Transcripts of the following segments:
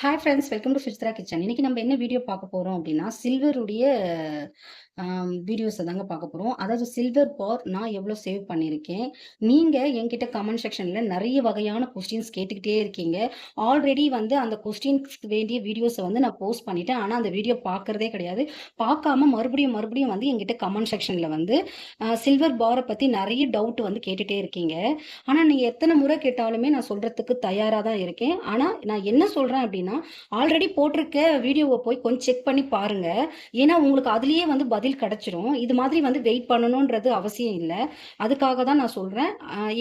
Hi friends welcome to Suchitra kitchen இன்னைக்கு நம்ம என்ன வீடியோ பார்க்க போறோம் அப்படின்னா சில்வருடைய வீடியோஸை தாங்க பார்க்க போகிறோம் அதாவது சில்வர் பார் நான் எவ்வளோ சேவ் பண்ணியிருக்கேன்? நீங்கள் என்கிட்ட கமெண்ட் செக்ஷனில் நிறைய வகையான கொஸ்டின்ஸ் கேட்டுக்கிட்டே இருக்கீங்க. ஆல்ரெடி வந்து அந்த கொஸ்டின்ஸ்க்கு வேண்டிய வீடியோஸை வந்து நான் போஸ்ட் பண்ணிட்டேன். ஆனால் அந்த வீடியோ பார்க்குறதே கிடையாது. பார்க்காம மறுபடியும் மறுபடியும் வந்து என்கிட்ட கமெண்ட் செக்ஷனில் வந்து சில்வர் பாரை பற்றி நிறைய டவுட் வந்து கேட்டுகிட்டே இருக்கீங்க. ஆனால் நீங்கள் எத்தனை முறை கேட்டாலுமே நான் சொல்கிறதுக்கு தயாராக தான் இருக்கேன். ஆனால் நான் என்ன சொல்கிறேன் அப்படின்னா ஆல்ரெடி போட்டிருக்க வீடியோவை போய் கொஞ்சம் செக் பண்ணி பாருங்கள் ஏன்னா உங்களுக்கு அதுலேயே வந்து பதில் கிடச்சிரும். இது மாதிரி வந்து வெயிட் பண்ணணுன்றது அவசியம் இல்லை. அதுக்காக தான் நான் சொல்கிறேன்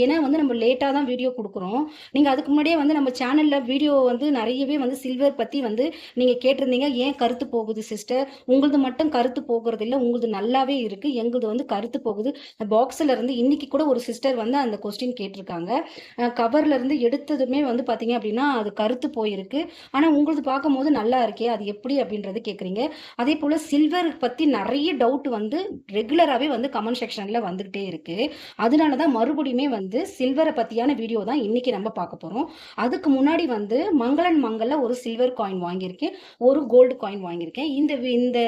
ஏன்னா வந்து நம்ம லேட்டாக தான் வீடியோ கொடுக்குறோம். நீங்கள் அதுக்கு முன்னாடியே வந்து நம்ம சேனலில் வீடியோ வந்து நிறையவே வந்து சில்வர் பற்றி வந்து நீங்கள் கேட்டிருந்தீங்க. ஏன் கருத்து போகுது சிஸ்டர் உங்களது மட்டும் கருத்து போகிறது இல்லை. உங்களது நல்லாவே இருக்குது எங்களது வந்து கருத்து போகுது. பாக்ஸில் இருந்து இன்னைக்கு கூட ஒரு சிஸ்டர் வந்து அந்த கொஸ்டின் கேட்டிருக்காங்க. கவர்ல இருந்து எடுத்ததுமே வந்து பார்த்தீங்க அப்படின்னா அது கருத்து போயிருக்கு. ஆனால் உங்களது பார்க்கும்போது நல்லா இருக்கே அது எப்படி அப்படின்றது கேட்குறீங்க அதே போல் சில்வர் பற்றி நிறைய டவுட் வந்து ரெகுலராகவே வந்து கமெண்ட் செக்ஷனில் வந்துக்கிட்டே இருக்குது அதனால தான் மறுபடியுமே வந்து சில்வரை பற்றியான வீடியோ தான் இன்றைக்கி நம்ம பார்க்க போகிறோம் அதுக்கு முன்னாடி வந்து மங்களன் மங்களில் ஒரு சில்வர் காயின் வாங்கியிருக்கேன். ஒரு கோல்டு காயின் வாங்கியிருக்கேன். இந்த இந்த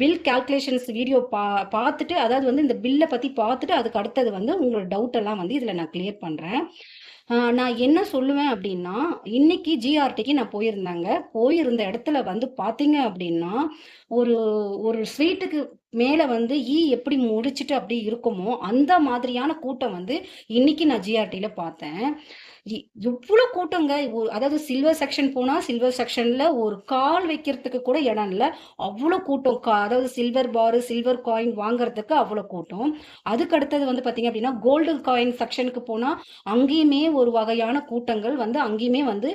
பில் கேல்குலேஷன்ஸ் வீடியோ பா பார்த்துட்டு அதாவது வந்து இந்த பில்லை பற்றி பார்த்துட்டு அதுக்கு அடுத்தது வந்து உங்களோட டவுட் எல்லாம் வந்து இதில் நான் கிளியர் பண்ணுறேன் நான் என்ன சொல்லுவேன் அப்படின்னா இன்னைக்கு ஜிஆர்டிக்கு நான் போயிருந்தேங்க. போயிருந்த இடத்துல வந்து பார்த்தீங்க அப்படின்னா ஒரு ஒரு ஸ்வீட்டுக்கு மேலே வந்து ஈ எப்படி முடிச்சுட்டு அப்படி இருக்குமோ அந்த மாதிரியான கூட்டம் வந்து இன்னைக்கு நான் ஜிஆர்டியில் பார்த்தேன். எவ்வளோ கூட்டங்க. அதாவது சில்வர் செக்ஷன் போனால் சில்வர் செக்ஷனில் ஒரு கால் வைக்கிறதுக்கு கூட இடம் இல்லை. அவ்வளோ கூட்டம். கா அதாவது சில்வர் பாரு சில்வர் காயின் வாங்குறதுக்கு அவ்வளோ கூட்டம். அதுக்கு அடுத்தது வந்து பார்த்தீங்க அப்படின்னா கோல்டு காயின் செக்ஷனுக்கு போனால் அங்கேயுமே ஒரு வகையான கூட்டங்கள் வந்து அங்கேயுமே வந்து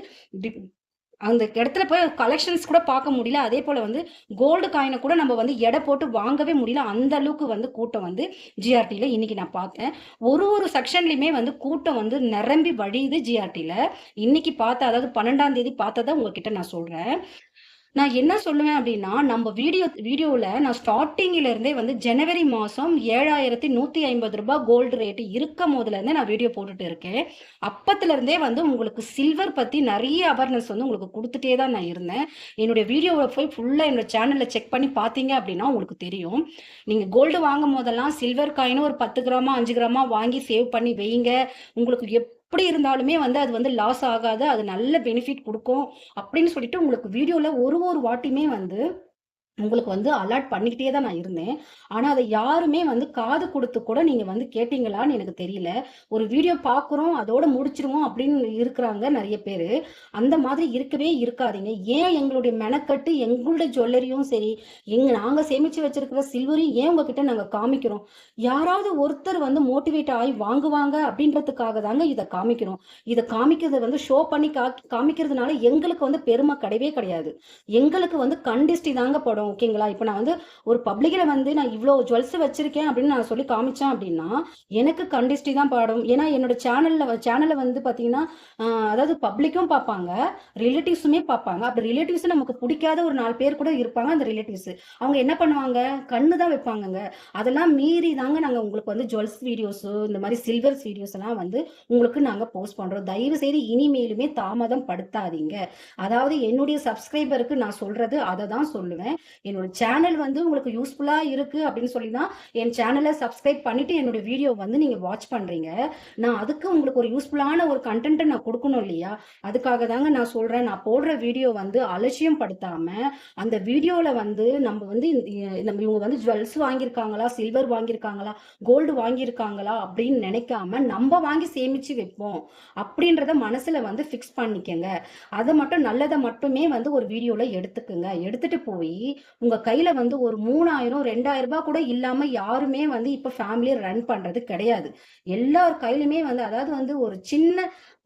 அந்த இடத்துல போய் கலெக்ஷன்ஸ் கூட பார்க்க முடியல. அதே போல் வந்து கோல்டு காயினை கூட நம்ம வந்து எடை போட்டு வாங்கவே முடியல. அந்த அளவுக்கு வந்து கூட்டம் வந்து ஜிஆர்டியில் இன்றைக்கி நான் பார்த்தேன். ஒரு ஒரு செக்ஷன்லையுமே வந்து கூட்டம் வந்து நிரம்பி வழியுது ஜிஆர்டியில் இன்றைக்கி பார்த்தா அதாவது பன்னெண்டாம் தேதி பார்த்ததை உங்ககிட்ட நான் சொல்கிறேன் நான் என்ன சொல்லுவேன் அப்படின்னா நம்ம வீடியோ வீடியோவில் நான் ஸ்டார்டிங்கிலேருந்தே வந்து ஜனவரி மாதம் ஏழாயிரத்தி நூற்றி ஐம்பது ரூபாய் கோல்டு ரேட்டு இருக்கும் போதுலேருந்தே நான் வீடியோ போட்டுட்டு இருக்கேன். அப்பத்துலேருந்தே வந்து உங்களுக்கு சில்வர் பற்றி நிறைய அவேர்னஸ் வந்து உங்களுக்கு கொடுத்துட்டே தான் நான் இருந்தேன். என்னுடைய வீடியோவை போய் ஃபுல்லாக என்னோட சேனலில் செக் பண்ணி பார்த்தீங்க அப்படின்னா உங்களுக்கு தெரியும். நீங்கள் கோல்டு வாங்கும் போதெல்லாம் சில்வர் காயினும் ஒரு பத்து கிராமா அஞ்சு கிராமா வாங்கி சேவ் பண்ணி வைங்க. உங்களுக்கு எப் எப்படி இருந்தாலுமே வந்து அது வந்து லாஸ் ஆகாது. அது நல்ல பெனிஃபிட் கொடுக்கும். அப்படின்னு சொல்லிட்டு உங்களுக்கு வீடியோவில் ஒரு ஒரு வாட்டியுமே வந்து உங்களுக்கு வந்து அலாட் பண்ணிக்கிட்டே தான் நான் இருந்தேன். ஆனால் அதை யாருமே வந்து காது கொடுத்து கூட நீங்கள் வந்து கேட்டீங்களான்னு எனக்கு தெரியல. ஒரு வீடியோ பார்க்குறோம் அதோட முடிச்சிருவோம் அப்படின்னு இருக்கிறாங்க நிறைய பேர். அந்த மாதிரி இருக்கவே இருக்காதீங்க. ஏன் எங்களுடைய மெனக்கட்டு எங்களுடைய ஜுவல்லரியும் சரி எங்க நாங்கள் சேமித்து வச்சிருக்கிற சில்வரையும் ஏன் உங்ககிட்ட நாங்கள் காமிக்கிறோம்? யாராவது ஒருத்தர் வந்து மோட்டிவேட் ஆகி வாங்குவாங்க அப்படின்றதுக்காக தாங்க இதை காமிக்கிறோம். இதை காமிக்கிறது வந்து ஷோ பண்ணி கா காமிக்கிறதுனால எங்களுக்கு வந்து பெருமை கிடையவே கிடையாது. எங்களுக்கு வந்து கண்டிஸ்டி தாங்க படும். ஓகேங்களா இப்போ நான் வந்து ஒரு பப்ளிக்கில் வந்து நான் இவ்வளோ ஜுவல்ஸ் வச்சிருக்கேன் அப்படின்னு நான் சொல்லி காமிச்சேன் அப்படின்னா எனக்கு கண்டிஸ்டி தான் பாடும். ஏன்னா என்னோட சேனலில் சேனலில் வந்து பார்த்தீங்கன்னா அதாவது பப்ளிக்கும் பார்ப்பாங்க ரிலேட்டிவ்ஸுமே பார்ப்பாங்க அப்படி ரிலேட்டிவ்ஸ் நமக்கு பிடிக்காத ஒரு நாலு பேர் கூட இருப்பாங்க அந்த ரிலேட்டிவ்ஸ். அவங்க என்ன பண்ணுவாங்க? கண்ணு தான் வைப்பாங்கங்க. அதெல்லாம் மீறி தாங்க நாங்கள் உங்களுக்கு வந்து ஜுவல்ஸ் வீடியோஸு இந்த மாதிரி சில்வர்ஸ் வீடியோஸ் எல்லாம் வந்து உங்களுக்கு நாங்கள் போஸ்ட் பண்ணுறோம் தயவு செய்து இனிமேலுமே தாமதம் படுத்தாதீங்க. அதாவது என்னுடைய சப்ஸ்கிரைபருக்கு நான் சொல்றது அதை தான் சொல்லுவேன். என்னோட சேனல் வந்து உங்களுக்கு யூஸ்ஃபுல்லாக இருக்குது அப்படின்னு சொல்லி தான் என் சேனலை சப்ஸ்கிரைப் பண்ணிவிட்டு என்னோட வீடியோ வந்து நீங்கள் வாட்ச் பண்ணுறீங்க நான் அதுக்கு உங்களுக்கு ஒரு யூஸ்ஃபுல்லான ஒரு கண்டென்ட்டை நான் கொடுக்கணும் இல்லையா? அதுக்காக தாங்க நான் சொல்கிறேன் நான் போடுற வீடியோ வந்து அலட்சியம் படுத்தாமல் அந்த வீடியோவில் வந்து நம்ம வந்து நம்ம இவங்க வந்து ஜுவல்ஸ் வாங்கியிருக்காங்களா? சில்வர் வாங்கியிருக்காங்களா? கோல்டு வாங்கியிருக்காங்களா? அப்படின்னு நினைக்காம நம்ம வாங்கி சேமித்து வைப்போம். அப்படின்றத மனசில் வந்து ஃபிக்ஸ் பண்ணிக்கங்க. அதை மட்டும் நல்லதை மட்டுமே வந்து ஒரு வீடியோவில் எடுத்துக்குங்க. எடுத்துட்டு போய் உங்க கையில வந்து ஒரு மூணாயிரம் ரெண்டாயிரம் ரூபாய் கூட இல்லாம யாருமே வந்து இப்ப ஃபேமிலியை ரன் பண்றது கிடையாது. எல்லார் கையிலுமே வந்து அதாவது வந்து ஒரு சின்ன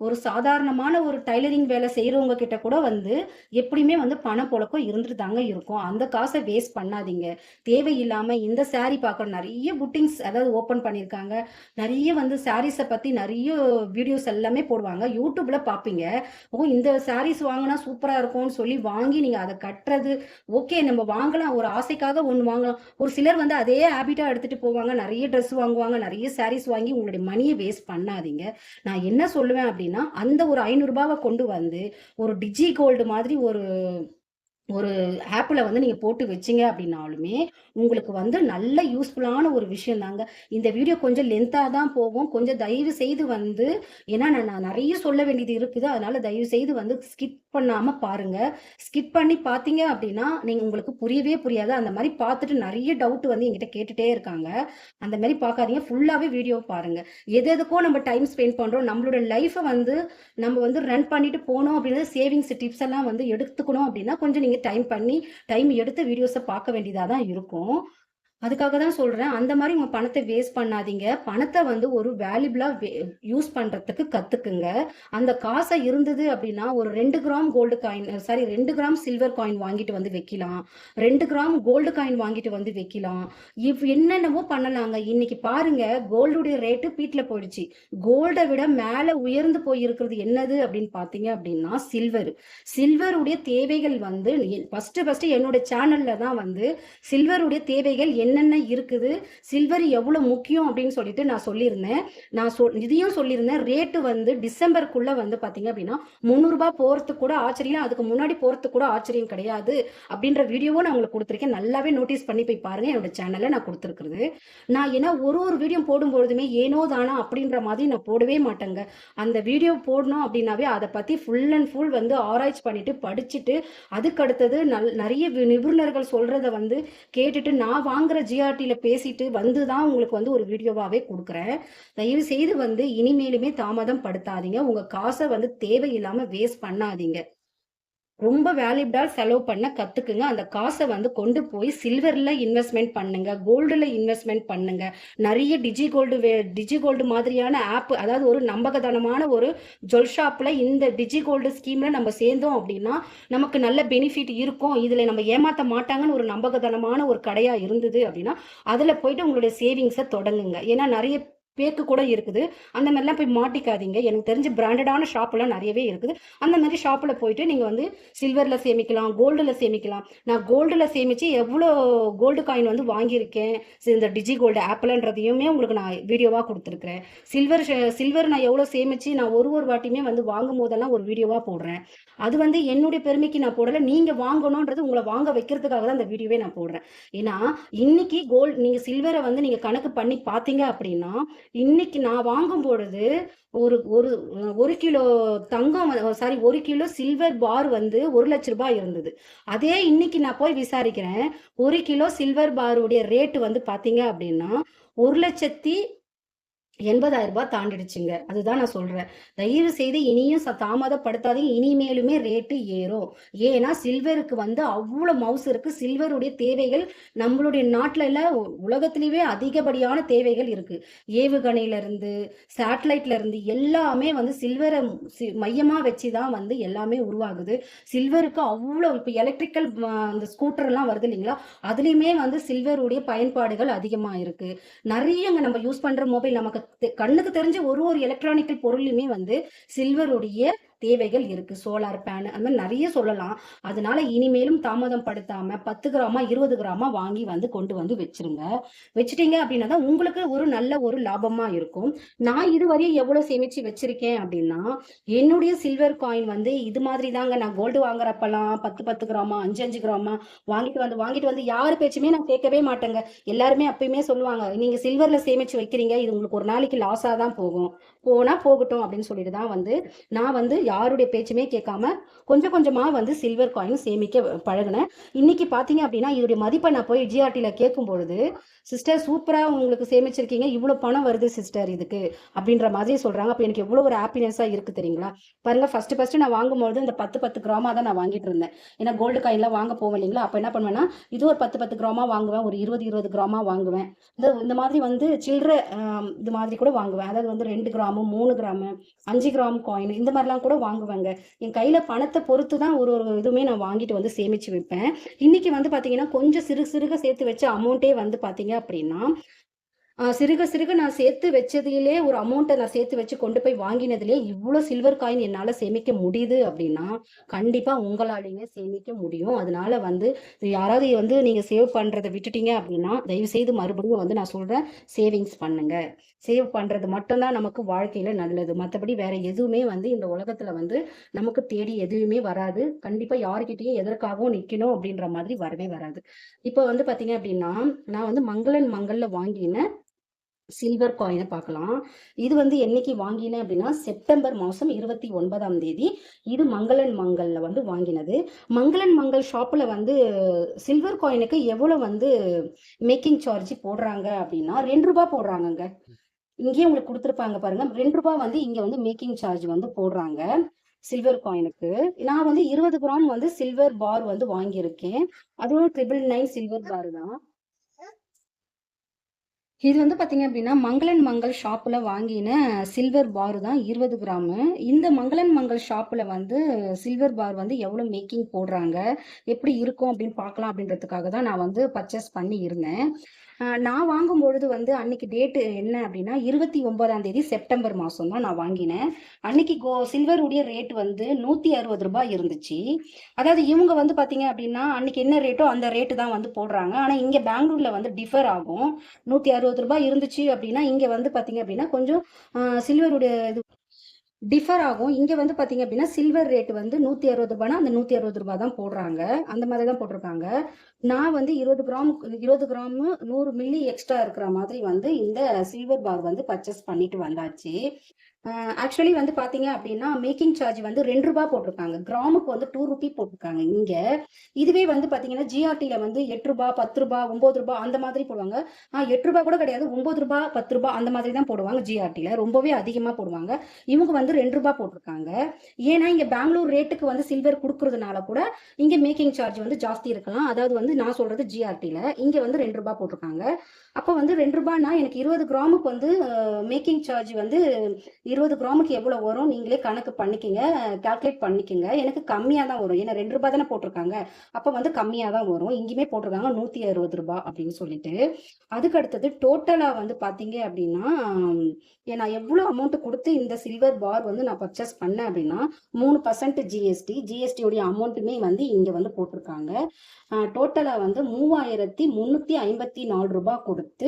ஒரு சாதாரணமான ஒரு டைலரிங் வேலை செய்கிறவங்க கிட்ட கூட வந்து எப்படியுமே வந்து பணப்புழக்கம் இருந்துட்டு தாங்க இருக்கும். அந்த காசை வேஸ்ட் பண்ணாதீங்க. தேவையில்லாமல் இந்த சாரீ பார்க்குற நிறைய புட்டிங்ஸ் அதாவது ஓப்பன் பண்ணியிருக்காங்க. நிறைய வந்து சாரீஸை பற்றி நிறைய வீடியோஸ் எல்லாமே போடுவாங்க. யூடியூப்பில் பார்ப்பீங்க. ஓ இந்த சாரீஸ் வாங்கினா சூப்பராக இருக்கும்னு சொல்லி வாங்கி நீங்கள் அதை கட்டுறது. ஓகே நம்ம வாங்கலாம். ஒரு ஆசைக்காக ஒன்று வாங்கலாம். ஒரு சிலர் வந்து அதே ஹேபிட்டாக எடுத்துகிட்டு போவாங்க. நிறைய ட்ரெஸ் வாங்குவாங்க. நிறைய சாரீஸ் வாங்கி உங்களுடைய மணியை வேஸ்ட் பண்ணாதீங்க. நான் என்ன சொல்லுவேன் அப்படி அப்படின்னா அந்த ஒரு ஐநூறுரூபாவை கொண்டு வந்து ஒரு டிஜி கோல்டு மாதிரி ஒரு ஒரு ஆப்பில் வந்து நீங்கள் போட்டு வச்சிங்க அப்படின்னாலுமே உங்களுக்கு வந்து நல்ல யூஸ்ஃபுல்லான ஒரு விஷயம் தாங்க. இந்த வீடியோ கொஞ்சம் லென்த்தாக தான் போகும். கொஞ்சம் தயவு செய்து வந்து ஏன்னா நான் நான் நிறைய சொல்ல வேண்டியது இருக்குது. அதனால தயவு செய்து வந்து ஸ்கிப் பண்ணாமல் பாருங்க. ஸ்கிப் பண்ணி பார்த்தீங்க அப்படின்னா நீங்கள் உங்களுக்கு புரியவே புரியாது. அந்த மாதிரி பார்த்துட்டு நிறைய டவுட் வந்து எங்கிட்ட கேட்டுட்டே இருக்காங்க. அந்த மாதிரி பார்க்காதீங்க. ஃபுல்லாகவே வீடியோ பாருங்க. எது எதுக்கோ நம்ம டைம் ஸ்பெண்ட் பண்ணுறோம் நம்மளோட லைஃப்பை வந்து நம்ம வந்து ரன் பண்ணிட்டு போனோம் அப்படின்னா சேவிங்ஸ் டிப்ஸ் எல்லாம் வந்து எடுத்துக்கணும் அப்படின்னா கொஞ்சம் நீங்கள் டைம் பண்ணி டைம் எடுத்து வீடியோஸை பார்க்க வேண்டியதாக தான் இருக்கும். அதுக்காக தான் சொல்கிறேன் அந்த மாதிரி உங்கள் பணத்தை வேஸ்ட் பண்ணாதீங்க. பணத்தை வந்து ஒரு வேல்யூபிளாக யூஸ் பண்ணுறதுக்கு கற்றுக்குங்க அந்த காசை இருந்தது அப்படின்னா ஒரு ரெண்டு கிராம் கோல்டு காயின் சாரி ரெண்டு கிராம் சில்வர் காயின் வாங்கிட்டு வந்து வைக்கலாம். ரெண்டு கிராம் கோல்டு காயின் வாங்கிட்டு வந்து வைக்கலாம். இவ் என்னென்னவோ பண்ணலாங்க. இன்னைக்கு பாருங்க கோல்டுடைய ரேட்டு பீட்டில் போயிடுச்சு. கோல்டை விட மேலே உயர்ந்து போயிருக்கிறது என்னது அப்படின்னு பார்த்தீங்க அப்படின்னா சில்வர் சில்வருடைய தேவைகள் வந்து ஃபஸ்ட்டு ஃபஸ்ட்டு என்னோட சேனலில் தான் வந்து சில்வருடைய தேவைகள் என்ன என்னென்ன இருக்குது? சில்வர் எவ்வளோ முக்கியம் அப்படின்னு சொல்லிட்டு நான் சொல்லியிருந்தேன். நான் சொல் இதையும் சொல்லியிருந்தேன். ரேட்டு வந்து டிசம்பருக்குள்ளே வந்து பார்த்தீங்க அப்படின்னா முந்நூறுரூபா போகிறதுக்கு கூட ஆச்சரியம் அதுக்கு முன்னாடி போகிறதுக்கு கூட ஆச்சரியம் கிடையாது அப்படின்ற வீடியோவும் நான் உங்களுக்கு கொடுத்துருக்கேன். நல்லாவே நோட்டீஸ் பண்ணி போய் பாருங்கள் என்னோட சேனலில் நான் கொடுத்துருக்குறது. நான் ஏன்னா ஒரு ஒரு வீடியோ போடும்பொழுதுமே ஏனோ தானா அப்படின்ற மாதிரி நான் போடவே மாட்டேங்க. அந்த வீடியோ போடணும் அப்படின்னாவே அதை பற்றி ஃபுல் அண்ட் ஃபுல் வந்து ஆராய்ச்சி பண்ணிட்டு படிச்சுட்டு அதுக்கு அடுத்தது நல் நிறைய நிபுணர்கள் சொல்கிறத வந்து கேட்டுட்டு நான் வாங்குற ஜிஆர்டியில் பேசிட்டு வந்து தான் உங்களுக்கு வந்து ஒரு வீடியோவாகவே கொடுக்குறேன். தயவு செய்து வந்து இனிமேலுமே தாமதம் படுத்தாதீங்க. உங்கள் காசை வந்து தேவையில்லாமல் வேஸ்ட் பண்ணாதீங்க. ரொம்ப வேல்யூபிளாக செலவு பண்ண கற்றுக்குங்க அந்த காசை வந்து கொண்டு போய் சில்வரில் இன்வெஸ்ட்மெண்ட் பண்ணுங்க கோல்டில் இன்வெஸ்ட்மெண்ட் பண்ணுங்க. நிறைய டிஜி கோல்டு வே டிஜி கோல்டு மாதிரியான ஆப் அதாவது ஒரு நம்பகதனமான ஒரு ஜுவல் ஷாப்பில் இந்த டிஜி கோல்டு ஸ்கீமில் நம்ம சேர்ந்தோம் அப்படின்னா நமக்கு நல்ல பெனிஃபிட் இருக்கும். இதில் நம்ம ஏமாற்ற மாட்டாங்கன்னு ஒரு நம்பகதனமான ஒரு கடையாக இருந்தது அப்படின்னா அதில் போயிட்டு உங்களுடைய சேவிங்ஸை தொடங்குங்க. ஏன்னா நிறைய பேக்கு கூட இருக்குது. அந்த மாதிரிலாம் போய் மாட்டிக்காதீங்க. எனக்கு தெரிஞ்ச பிராண்டடான ஷாப்பெல்லாம் நிறையவே இருக்குது. அந்த மாதிரி ஷாப்பில் போயிட்டு நீங்கள் வந்து சில்வரில் சேமிக்கலாம் கோல்டில் சேமிக்கலாம். நான் கோல்டில் சேமித்து எவ்வளோ கோல்டு காயின் வந்து வாங்கியிருக்கேன். இந்த டிஜி கோல்டு ஆப்பிள்ன்றதையுமே உங்களுக்கு நான் வீடியோவாக கொடுத்துருக்குறேன். சில்வர் சில்வர் நான் எவ்வளோ சேமித்து நான் ஒரு ஒரு வாட்டியுமே வந்து வாங்கும் போதெல்லாம் ஒரு வீடியோவாக போடுறேன். அது வந்து என்னுடைய பெருமைக்கு நான் போடலை. நீங்கள் வாங்கணுன்றது உங்களை வாங்க வைக்கிறதுக்காக தான் அந்த வீடியோவே நான் போடுறேன். ஏன்னா இன்னைக்கு கோல்டு நீங்கள் சில்வரை வந்து நீங்கள் கணக்கு பண்ணி பார்த்தீங்க அப்படின்னா இன்னைக்கு நான் வாங்கும் பொழுது ஒரு ஒரு ஒரு கிலோ தங்கம் சாரி ஒரு கிலோ சில்வர் பார் வந்து ஒரு லட்ச ரூபாய் இருந்தது. அதே இன்னைக்கு நான் போய் விசாரிக்கிறேன். ஒரு கிலோ சில்வர் பாருடைய ரேட்டு வந்து பார்த்தீங்க அப்படின்னா ஒரு லட்சத்தி எண்பதாயிரம் ரூபாய் தாண்டிடுச்சுங்க. அதுதான் நான் சொல்றேன். தயவு செய்து இனியும் ச- தாமதப்படுத்தாதீங்க. இனிமேலுமே ரேட்டு ஏறும். ஏன்னா சில்வருக்கு வந்து அவ்வளோ மவுஸ் இருக்கு. சில்வருடைய தேவைகள் நம்மளுடைய நாட்டில் இல்ல உலகத்திலேயே அதிகப்படியான தேவைகள் இருக்கு. ஏவுகணையில இருந்து சேட்டலைட்ல இருந்து எல்லாமே வந்து சில்வரை மையமா வச்சு தான் வந்து எல்லாமே உருவாகுது. சில்வருக்கு அவ்வளோ இப்போ எலக்ட்ரிக்கல் அந்த ஸ்கூட்டர் எல்லாம் வருது இல்லைங்களா? அதுலேயுமே வந்து சில்வருடைய பயன்பாடுகள் அதிகமாக இருக்கு. நிறையங்க நம்ம யூஸ் பண்ற மொபைல் நமக்கு கண்ணுக்கு தெரிஞ்ச ஒரு ஒரு எலக்ட்ரானிக்கல் பொருளுமே வந்து சில்வருடைய தேவைகள் இருக்குது சோலார் பேனு அந்த மாதிரி நிறைய சொல்லலாம். அதனால இனிமேலும் தாமதம் படுத்தாமல் பத்து கிராமா இருபது கிராமா வாங்கி வந்து கொண்டு வந்து வச்சிருங்க. வச்சுட்டீங்க அப்படின்னா தான் உங்களுக்கு ஒரு நல்ல ஒரு லாபமாக இருக்கும். நான் இதுவரையும் எவ்வளோ சேமித்து வச்சிருக்கேன் அப்படின்னா என்னுடைய சில்வர் காயின் வந்து இது மாதிரி தாங்க. நான் கோல்டு வாங்குறப்பெல்லாம் பத்து பத்து கிராமா அஞ்சு அஞ்சு கிராமா வாங்கிட்டு வந்து வாங்கிட்டு வந்து யார் பேச்சுமே நான் கேட்கவே மாட்டேங்க. எல்லாருமே அப்பயுமே சொல்லுவாங்க நீங்கள் சில்வரில் சேமித்து வைக்கிறீங்க. இது உங்களுக்கு ஒரு நாளைக்கு லாஸாக தான் போகும். போனால் போகட்டும் அப்படின்னு சொல்லிட்டு தான் வந்து நான் வந்து யாருடைய பேச்சுமே கேட்காம கொஞ்சம் கொஞ்சமாக வந்து சில்வர் காயின் சேமிக்க பழகினேன் இன்னைக்கு பார்த்தீங்க அப்படின்னா இதோடைய மதிப்பை நான் போய் ஜிஆர்டியில் கேட்கும் பொழுது சிஸ்டர் சூப்பராக உங்களுக்கு சேமிச்சிருக்கீங்க இவ்வளோ பணம் வருது சிஸ்டர் இதுக்கு அப்படின்ற மாதிரி சொல்கிறாங்க அப்போ எனக்கு எவ்வளோ ஒரு ஹாப்பினஸ்ஸாக இருக்குது தெரியுங்களா? பாருங்க ஃபஸ்ட்டு ஃபஸ்ட்டு நான் வாங்கும்போது இந்த பத்து பத்து கிராமா தான் நான் வாங்கிட்டு இருந்தேன். ஏன்னா கோல்டு காயின்லாம் வாங்க போவேன் இல்லைங்களா? அப்போ என்ன பண்ணுவேன்னா இது ஒரு பத்து பத்து கிராமா வாங்குவேன் ஒரு இருபது இருபது கிராமா வாங்குவேன். இந்த இந்த மாதிரி வந்து சில்லற இது மாதிரி கூட வாங்குவேன். அதாவது வந்து ரெண்டு கிராமு மூணு கிராமு அஞ்சு கிராம் காயின் இந்த மாதிரிலாம் கூட வாங்குவேங்க என் கையில் பணத்தை பொறுத்து தான் ஒரு ஒரு இதுவுமே நான் வாங்கிட்டு வந்து சேமிச்சு வைப்பேன் இன்னைக்கு வந்து பார்த்தீங்கன்னா கொஞ்சம் சிறு சிறுக சேர்த்து வச்ச அமௌண்ட்டே வந்து பார்த்தீங்க அப்படின்னா சிறுக சிறுக நான் சேர்த்து வச்சதிலே ஒரு அமௌண்ட்டை நான் சேர்த்து வச்சு கொண்டு போய் வாங்கினதிலே இவ்வளோ சில்வர் காயின் என்னால் சேமிக்க முடியுது அப்படின்னா, கண்டிப்பா உங்களாலேயுமே சேமிக்க முடியும். அதனால வந்து யாராவது வந்து நீங்க சேவ் பண்ணுறதை விட்டுட்டீங்க அப்படின்னா, தயவுசெய்து மறுபடியும் வந்து நான் சொல்கிறேன் சேவிங்ஸ் பண்ணுங்க. சேவ் பண்ணுறது மட்டும்தான் நமக்கு வாழ்க்கையில் நல்லது. மற்றபடி வேற எதுவுமே வந்து இந்த உலகத்தில் வந்து நமக்கு தேடி எதுவுமே வராது. கண்டிப்பாக யாருக்கிட்டேயும் எதற்காகவும் நிற்கணும் அப்படின்ற மாதிரி வரவே வராது. இப்போ வந்து பார்த்தீங்க அப்படின்னா, நான் வந்து மங்களன் மங்கல்ல வாங்கின சில்வர் காயினை பார்க்கலாம். இது வந்து என்னைக்கு வாங்கினேன் அப்படின்னா, செப்டம்பர் மாதம் இருபத்தி ஒன்பதாம் தேதி. இது மங்களன் மங்கல்ல வந்து வாங்கினது. மங்களன் மங்கள் ஷாப்பில் வந்து சில்வர் காயினுக்கு எவ்வளோ வந்து மேக்கிங் சார்ஜ் போடுறாங்க அப்படின்னா, ரெண்டு ரூபா போடுறாங்கங்க. இங்கேயே உங்களுக்கு கொடுத்துருப்பாங்க பாருங்க. ரெண்டு ரூபாய் வந்து இங்க வந்து மேக்கிங் சார்ஜ் வந்து போடுறாங்க. சில்வர் காயினுக்கு. நான் வந்து 20 கிராம் வந்து சில்வர் பார் வந்து வாங்கியிருக்கேன். அதுவும் 999 சில்வர் பார் தான். இது வந்து பார்த்தீங்க அப்படின்னா, மங்களன் மங்கள் ஷாப்ல வாங்கின சில்வர் பார் தான் 20 கிராமு. இந்த மங்களன் மங்கள் ஷாப்ல வந்து சில்வர் பார் வந்து எவ்வளோ மேக்கிங் போடுறாங்க, எப்படி இருக்கும் அப்படின்னு பார்க்கலாம் அப்படின்றதுக்காக தான் நான் வந்து பர்ச்சேஸ் பண்ணி இருந்தேன். நான் நான் வாங்கும்பொழுது வந்து அன்னைக்கு டேட்டு என்ன அப்படின்னா, 29ஆம் தேதி செப்டம்பர் மாதம் தான் நான் வாங்கினேன். அன்னைக்கு கோ சில்வருடைய ரேட் வந்து நூற்றி அறுபது ரூபாய் இருந்துச்சு. அதாவது இவங்க வந்து பார்த்தீங்க அப்படின்னா, அன்னைக்கு என்ன ரேட்டோ அந்த ரேட்டு தான் வந்து போடுறாங்க. ஆனால் இங்கே பெங்களூரில் வந்து டிஃபர் ஆகும். நூற்றி அறுபது ரூபாய் இருந்துச்சு அப்படின்னா, இங்கே வந்து பார்த்தீங்க அப்படின்னா, கொஞ்சம் சில்வருடைய இது டிஃபர் ஆகும். இங்கே வந்து பார்த்தீங்க அப்படின்னா, சில்வர் ரேட் வந்து நூற்றி அறுபது 160னா அந்த நூற்றி அறுபது ரூபா தான் போடுறாங்க. அந்த மாதிரி தான் போட்டிருக்காங்க. நான் வந்து 20 கிராம் இருபது கிராம் நூறு மில்லி எக்ஸ்ட்ரா இருக்கிற மாதிரி வந்து இந்த சில்வர் பார் வந்து பர்ச்சேஸ் பண்ணிட்டு வந்தாச்சு. ஆக்சுவலி வந்து பாத்தீங்க அப்படின்னா, மேக்கிங் சார்ஜ் வந்து ரெண்டு ரூபாய் போட்டிருக்காங்க. கிராமுக்கு வந்து டூ ருபி போட்டிருக்காங்க இங்க. இதுவே வந்து பாத்தீங்கன்னா ஜிஆர்டில வந்து எட்டு ரூபாய் பத்து ரூபாய் ஒன்பது ரூபாய் அந்த மாதிரி போடுவாங்க. ஆஹ் எட்டு ரூபாய் கூட கிடையாது. ஒன்பது ரூபாய் பத்து ரூபாய் அந்த மாதிரி தான் போடுவாங்க ஜிஆர்டில. ரொம்பவே அதிகமா போடுவாங்க. இவங்க வந்து ரெண்டு ரூபாய் போட்டிருக்காங்க. ஏன்னா, இங்க பெங்களூர் ரேட்டுக்கு வந்து சில்வர் கொடுக்கறதுனால கூட, இங்க மேக்கிங் சார்ஜ் வந்து ஜாஸ்தி இருக்கலாம். அதாவது வந்து நான் சொல்றது ஜிஆர்டில. இங்க வந்து ரெண்டு ரூபாய் போட்டிருக்காங்க. அப்ப வந்து ரெண்டு ரூபாய்னா எனக்கு 20 கிராமுக்கு வந்து மேக்கிங் சார்ஜ் வந்து 20 கிராமுக்கு எவ்வளோ வரும் நீங்களே கணக்கு பண்ணிக்கிங்க கால்குலேட் பண்ணிக்கோங்க எனக்கு கம்மியாக தான் வரும். ஏன்னா ரெண்டு ரூபா தானே போட்டிருக்காங்க. அப்போ வந்து கம்மியாக தான் வரும். இங்கேயுமே போட்டிருக்காங்க நூற்றி அறுபது ரூபா அப்படின்னு சொல்லிட்டு. அதுக்கு அடுத்தது டோட்டலாக வந்து பார்த்தீங்க அப்படின்னா, நான் எவ்வளோ அமௌண்ட் கொடுத்து இந்த சில்வர் பார் வந்து நான் பர்ச்சேஸ் பண்ணேன் அப்படின்னா, மூணு பர்சன்ட் ஜிஎஸ்டி. ஜிஎஸ்டியோடைய அமௌண்ட்டுமே வந்து இங்கே வந்து போட்டிருக்காங்க. டோட்டலாக வந்து மூவாயிரத்தி முந்நூற்றி ஐம்பத்தி நாலு ரூபாய் கொடுத்து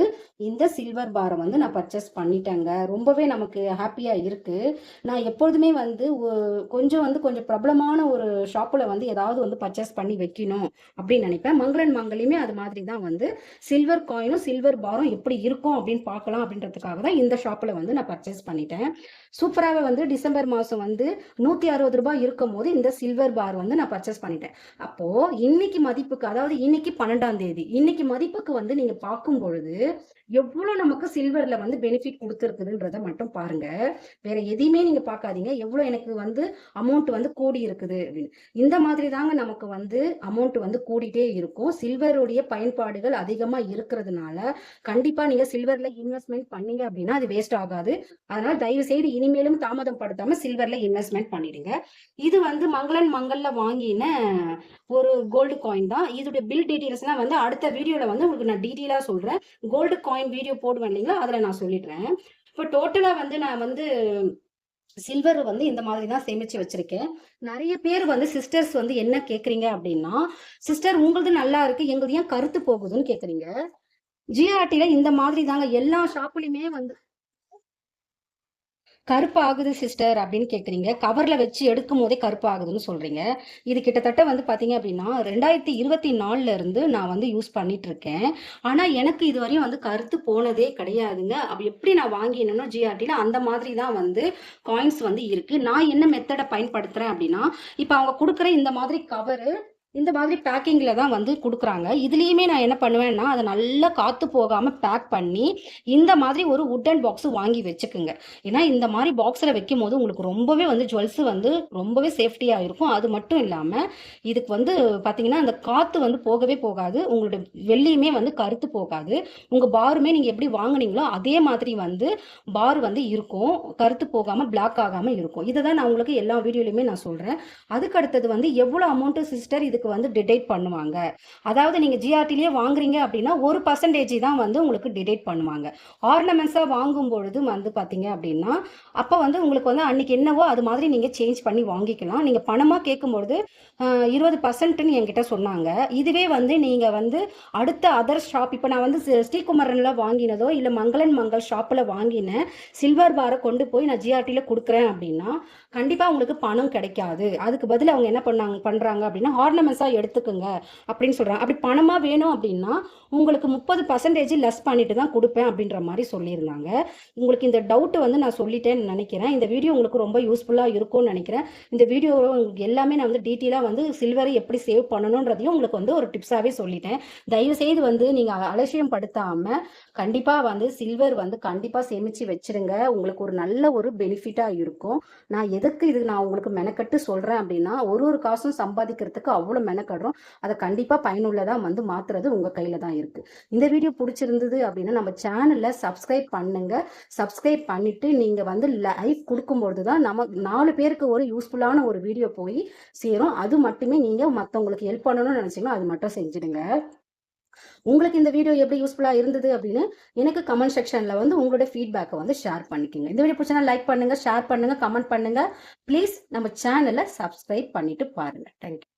இந்த சில்வர் பாரை வந்து நான் பர்ச்சேஸ் பண்ணிட்டேங்க. ரொம்பவே நமக்கு ஹாப்பியாக ஹேப்பியா இருக்குது நான் எப்பொழுதுமே வந்து கொஞ்சம் வந்து கொஞ்சம் பிரபலமான ஒரு ஷாப்பில் வந்து ஏதாவது வந்து பர்ச்சேஸ் பண்ணி வைக்கணும் அப்படின்னு நினைப்பேன். மங்களன் மங்கல்லையுமே அது மாதிரி தான் வந்து சில்வர் காயினும், சில்வர் பாரும் எப்படி இருக்கும் அப்படின்னு பார்க்கலாம் அப்படின்றதுக்காக தான் இந்த ஷாப்பில் வந்து நான் பர்ச்சேஸ் பண்ணிட்டேன். சூப்பராகவே வந்து டிசம்பர் மாதம் வந்து ரூ. 160 இருக்கும்போது இந்த சில்வர் பார் வந்து நான் பர்ச்சேஸ் பண்ணிட்டேன். அப்போது இன்னைக்கு மதிப்புக்கு அதாவது இன்னைக்கு 12ஆம் தேதி. இன்னைக்கு மதிப்புக்கு வந்து நீங்கள் பார்க்கும் பொழுது, எவ்வளோ நமக்கு சில்வர்ல வந்து பெனிஃபிட் கொடுத்துருக்குதுன்றத மட்டும் பாருங்க. வேற எதையுமே நீங்க பார்க்காதீங்க. எவ்வளோ எனக்கு வந்து அமௌண்ட் வந்து கூடி இருக்குது அப்படின்னு. இந்த மாதிரி தாங்க நமக்கு வந்து அமௌண்ட் வந்து கூடிட்டே இருக்கும். சில்வருடைய பயன்பாடுகள் அதிகமா இருக்கிறதுனால, கண்டிப்பா நீங்க சில்வர்ல இன்வெஸ்ட்மெண்ட் பண்ணீங்க அப்படின்னா, அது வேஸ்ட் ஆகாது. அதனால தயவு செய்து இனிமேலும் தாமதம் படுத்தாம சில்வர்ல இன்வெஸ்ட்மெண்ட் பண்ணிடுங்க. இது வந்து மங்களன் மங்கல்ல வாங்கின ஒரு கோல்டு காயின் தான். இதோட பில் டீட்டெயில்ஸ்லாம் வந்து அடுத்த வீடியோல வந்து உங்களுக்கு நான் டீட்டெயிலா சொல்றேன். கோல்டு காயின் வீடியோ போடுவேன் இல்லைங்களா? அதில் நான் சொல்லிடுறேன். இப்போ டோட்டலாக வந்து நான் வந்து சில்வர் வந்து இந்த மாதிரி தான் சேமிச்சு வச்சிருக்கேன். நிறைய பேர் வந்து சிஸ்டர்ஸ் வந்து என்ன கேட்குறீங்க அப்படின்னா, "சிஸ்டர் உங்களுது நல்லா இருக்கு. எங்களுது ஏன் கருத்து போகுதுன்னு?" கேட்குறீங்க. ஜிஆர்டியில் இந்த மாதிரி தாங்க எல்லா ஷாப்லையுமே வந்து கருப்பாகுது சிஸ்டர் அப்படின்னு கேட்குறீங்க. கவரில் வச்சு எடுக்கும் போதே கருப்பாகுதுன்னு சொல்கிறீங்க இது கிட்டத்தட்ட வந்து பார்த்தீங்க அப்படின்னா, 2024ல இருந்து நான் வந்து யூஸ் பண்ணிட்டு இருக்கேன். ஆனால் எனக்கு இதுவரையும் வந்து கருத்து போனதே கிடையாதுங்க. அப்படி எப்படி நான் வாங்கினேனோ ஜிஆர்டியில் அந்த மாதிரி தான் வந்து காயின்ஸ் வந்து இருக்குது நான் என்ன மெத்தடை பயன்படுத்துகிறேன் அப்படின்னா, இப்போ அவங்க கொடுக்குற இந்த மாதிரி கவரு, இந்த மாதிரி பேக்கிங்கில் தான் வந்து கொடுக்குறாங்க இதுலேயுமே நான் என்ன பண்ணுவேன்னா, அதை நல்லா காற்று போகாமல் பேக் பண்ணி, இந்த மாதிரி ஒரு வுட்டன் பாக்ஸு வாங்கி வச்சுக்குங்க. ஏன்னா இந்த மாதிரி பாக்ஸில் வைக்கும் வைக்கும்போது உங்களுக்கு ரொம்பவே வந்து ஜுவல்ஸு வந்து ரொம்பவே சேஃப்டியாக இருக்கும். அது மட்டும் இல்லாமல் இதுக்கு வந்து பார்த்தீங்கன்னா, அந்த காற்று வந்து போகவே போகாது. உங்களுடைய வெள்ளியுமே வந்து கருத்து போகாது. உங்கள் பாருமே நீங்கள் எப்படி வாங்குனீங்களோ, அதே மாதிரி வந்து பார் வந்து இருக்கும். கருத்து போகாமல் பிளாக் ஆகாமல் இருக்கும். இதை தான் நான் உங்களுக்கு எல்லா வீடியோலையுமே நான் சொல்கிறேன் அதுக்கு அடுத்தது வந்து எவ்வளோ அமௌண்ட்டு சிஸ்டர் இதுக்கு உங்களுக்கு வந்து டிடெக்ட் பண்ணுவாங்க. அதாவது நீங்கள் ஜிஆர்டிலேயே வாங்குறீங்க அப்படின்னா ஒரு பர்சன்டேஜ் தான் வந்து உங்களுக்கு டிடெக்ட் பண்ணுவாங்க. ஆர்னமெண்ட்ஸாக வாங்கும் பொழுது வந்து பார்த்தீங்க அப்படின்னா அப்போ வந்து உங்களுக்கு வந்து அன்னைக்கு என்னவோ அது மாதிரி நீங்கள் சேஞ்ச் பண்ணி வாங்கிக்கலாம். நீங்கள் பணமாக கேட்கும்பொழுது இருபது பர்சன்ட்னு என்கிட்ட சொன்னாங்க. இதுவே வந்து நீங்கள் வந்து அடுத்த அதர் ஷாப் இப்போ நான் வந்து ஸ்ரீகுமரனில் வாங்கினதோ இல்லை மங்களன் மங்கள் ஷாப்பில் வாங்கின சில்வர் பாரை கொண்டு போய் நான் ஜிஆர்டியில் கொடுக்குறேன் அப்படின்னா கண்டிப்பாக உங்களுக்கு பணம் கிடைக்காது. அதுக்கு பதில் அவங்க என்ன பண்ணாங்க பண்ணுறாங்க அப்படின்னா ஆர்னமெண்ட் ஆர்னமெண்ட்ஸாக எடுத்துக்கோங்க அப்படின்னு சொல்கிறாங்க அப்படி பணமாக வேணும் அப்படின்னா உங்களுக்கு முப்பது பர்சன்டேஜ் லெஸ் பண்ணிட்டு தான் கொடுப்பேன் அப்படின்ற மாதிரி சொல்லியிருந்தாங்க. உங்களுக்கு இந்த டவுட்டு வந்து நான் சொல்லிட்டேன்னு நினைக்கிறேன். இந்த வீடியோ உங்களுக்கு ரொம்ப யூஸ்ஃபுல்லாக இருக்கும்னு நினைக்கிறேன். இந்த வீடியோ உங்களுக்கு எல்லாமே நான் வந்து டீட்டெயிலாக வந்து சில்வரை எப்படி சேவ் பண்ணணுன்றதையும் உங்களுக்கு வந்து ஒரு டிப்ஸாகவே சொல்லிட்டேன். தயவு செய்து வந்து நீங்கள் அலட்சியம் படுத்தாமல் கண்டிப்பாக வந்து சில்வர் வந்து கண்டிப்பாக சேமித்து வச்சிருங்க. உங்களுக்கு ஒரு நல்ல ஒரு பெனிஃபிட்டாக இருக்கும். நான் எதுக்கு இது நான் உங்களுக்கு மெனக்கட்டு சொல்கிறேன் அப்படின்னா ஒரு ஒரு காசும் சம்பாதிக்கிறதுக்கு அவ்வளோ மெனக்கடுறோம். அதை கண்டிப்பாக பயனுள்ளதாக வந்து மாற்றுறது உங்கள் கையில் தான் இருக்குது இந்த வீடியோ பிடிச்சிருந்தது அப்படின்னா நம்ம சேனலில் சப்ஸ்கிரைப் பண்ணுங்க. சப்ஸ்கிரைப் பண்ணிட்டு நீங்கள் வந்து லைவ் கொடுக்கும்பொழுது தான் நம்ம நாலு பேருக்கு ஒரு யூஸ்ஃபுல்லான ஒரு வீடியோ போய் சேரும். அது மட்டுமே நீங்கள் மற்றவங்களுக்கு ஹெல்ப் பண்ணணும்னு நினச்சிங்கன்னா அது மட்டும் செஞ்சுடுங்க. உங்களுக்கு இந்த வீடியோ எப்படி யூஸ்ஃபுல்லாக இருந்தது அப்படின்னு எனக்கு கமெண்ட் செக்ஷனில் வந்து உங்களோட ஃபீட்பேக்கை வந்து ஷேர் பண்ணிக்கோங்க. இந்த வீடியோ பிடிச்சா லைக் பண்ணுங்கள் ஷேர் பண்ணுங்கள் கமெண்ட் பண்ணுங்கள் ப்ளீஸ் நம்ம சேனலை சப்ஸ்கிரைப் பண்ணிவிட்டு பாருங்கள் தேங்க்யூ